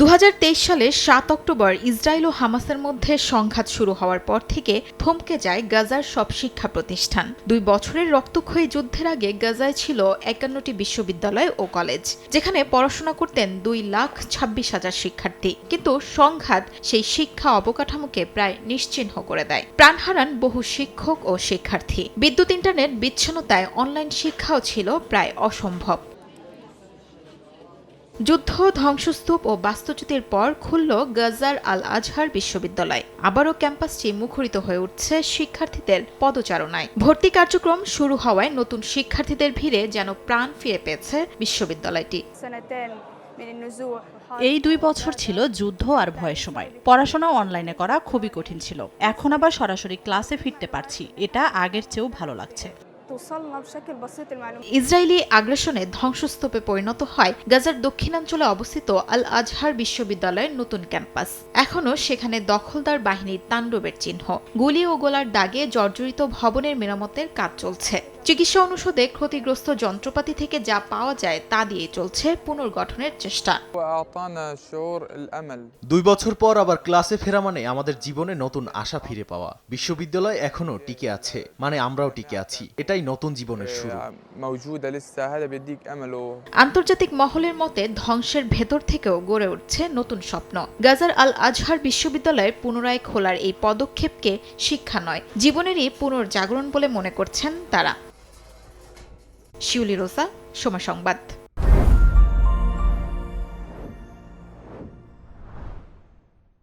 দু হাজার তেইশ সালের সাত অক্টোবর ইসরায়েল ও হামাসের মধ্যে সংঘাত শুরু হওয়ার পর থেকে থমকে যায় গাজার সব শিক্ষা প্রতিষ্ঠান। দুই বছরের রক্তক্ষয়ী যুদ্ধের আগে গাজায় ছিল একান্নটি বিশ্ববিদ্যালয় ও কলেজ, যেখানে পড়াশোনা করতেন দুই লাখ ছাব্বিশ হাজার শিক্ষার্থী। কিন্তু সংঘাত সেই শিক্ষা অবকাঠামোকে প্রায় নিশ্চিহ্ন করে দেয়। প্রাণ হারান বহু শিক্ষক ও শিক্ষার্থী। বিদ্যুৎ, ইন্টারনেট, বিচ্ছিন্নতায় অনলাইন শিক্ষাও ছিল প্রায় অসম্ভব। যুদ্ধ, ধ্বংসস্তূপ ও বাস্তুচ্যুতির পর খুলল গজার আল আজহার বিশ্ববিদ্যালয়। আবারও ক্যাম্পাসটি মুখরিত হয়ে উঠছে শিক্ষার্থীদের পদচারণায়। ভর্তি কার্যক্রম শুরু হওয়ায় নতুন শিক্ষার্থীদের ভিড়ে যেন প্রাণ ফিরে পেয়েছে বিশ্ববিদ্যালয়টি। এই দুই বছর ছিল যুদ্ধ আর ভয়ের সময়। পড়াশোনা অনলাইনে করা খুবই কঠিন ছিল। এখন আবার সরাসরি ক্লাসে ফিরতে পারছি। এটা আগের চেয়েও ভালো লাগছে। ইসরায়েলি আগ্রাসনে ধ্বংসস্তূপে পরিণত হয় গাজার দক্ষিণাঞ্চলে অবস্থিত আল আজহার বিশ্ববিদ্যালয়ের নতুন ক্যাম্পাস। এখনও সেখানে দখলদার বাহিনীর তাণ্ডবের চিহ্ন। গুলি ও গোলার দাগে জর্জরিত ভবনের মেরামতের কাজ চলছে। চিকিৎসা অনুষদে ক্ষতিগ্রস্ত যন্ত্রপাতি থেকে যা পাওয়া যায় তা দিয়ে চলছে পুনর্গঠনের চেষ্টা। দুই বছর পর আবার ক্লাসে ফেরা মানে আমাদের জীবনে নতুন আশা ফিরে পাওয়া। বিশ্ববিদ্যালয় এখনও টিকে আছে মানে আমরাও টিকে আছি। এটাই নতুন জীবনের শুরু। আন্তর্জাতিক মহলের মতে ধ্বংসের ভেতর থেকেও গড়ে উঠছে নতুন স্বপ্ন। গাজার আল আজহার বিশ্ববিদ্যালয়ের পুনরায় খোলার এই পদক্ষেপকে শিক্ষা নয় জীবনেরই পুনর্জাগরণ বলে মনে করছেন তারা। শিউলি রোসা সময় সংবাদ।